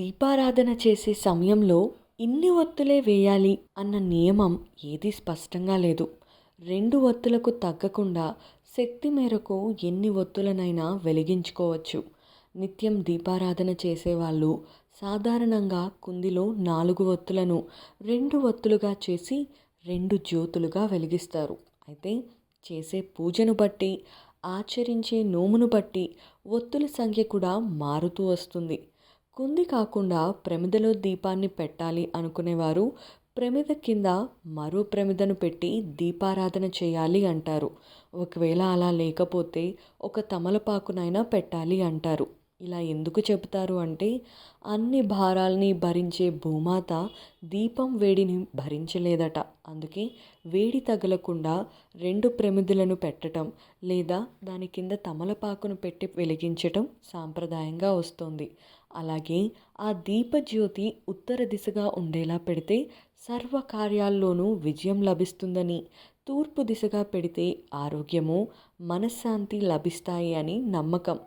దీపారాధన చేసే సమయంలో ఇన్ని ఒత్తులే వేయాలి అన్న నియమం ఏది స్పష్టంగా లేదు. రెండు ఒత్తులకు తగ్గకుండా శక్తి మేరకు ఎన్ని ఒత్తులనైనా వెలిగించుకోవచ్చు. నిత్యం దీపారాధన చేసేవాళ్ళు సాధారణంగా కుందిలో నాలుగు ఒత్తులను రెండు ఒత్తులుగా చేసి రెండు జ్యోతులుగా వెలిగిస్తారు. అయితే చేసే పూజను బట్టి ఆచరించే నోమును బట్టి ఒత్తుల సంఖ్య కూడా మారుతూ వస్తుంది. కుంది కాకుండా ప్రమిదలో దీపాన్ని పెట్టాలి అనుకునేవారు. ప్రమిద కింద మరో ప్రమిదను పెట్టి దీపారాధన చేయాలి అంటారు. ఒకవేళ అలా లేకపోతే ఒక తమలపాకునైనా పెట్టాలి అంటారు. ఇలా ఎందుకు చెబుతారు అంటే అన్ని భారాల్ని భరించే భూమాత దీపం వేడిని భరించలేదట. అందుకే వేడి తగలకుండా రెండు ప్రమిదులను పెట్టడం లేదా దాని కింద తమలపాకును పెట్టి వెలిగించటం సాంప్రదాయంగా వస్తుంది. అలాగే ఆ దీపజ్యోతి ఉత్తర దిశగా ఉండేలా పెడితే సర్వ కార్యాల్లోనూ విజయం లభిస్తుందని తూర్పు దిశగా పెడితే ఆరోగ్యము మనశ్శాంతి లభిస్తాయి అని నమ్మకం.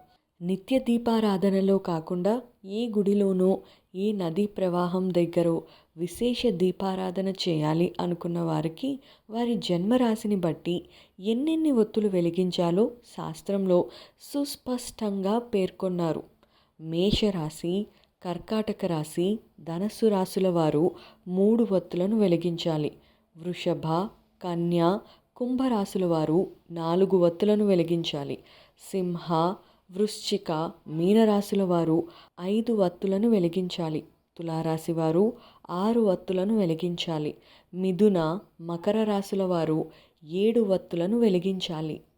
నిత్య దీపారాధనలో కాకుండా ఏ గుడిలోనో ఏ నదీ ప్రవాహం దగ్గరో విశేష దీపారాధన చేయాలి అనుకున్న వారికి వారి జన్మరాశిని బట్టి ఎన్నెన్ని ఒత్తులు వెలిగించాలో శాస్త్రంలో సుస్పష్టంగా పేర్కొన్నారు. మేషరాశి కర్కాటక రాశి ధనస్సు రాశుల వారు మూడు ఒత్తులను వెలిగించాలి. వృషభ కన్య కుంభరాశుల వారు నాలుగు ఒత్తులను వెలిగించాలి. సింహ వృశ్చిక మీనరాశుల వారు ఐదు వత్తులను వెలిగించాలి. తులారాశి వారు ఆరు వత్తులను వెలిగించాలి. మిథున మకర రాశుల వారు ఏడు వత్తులను వెలిగించాలి.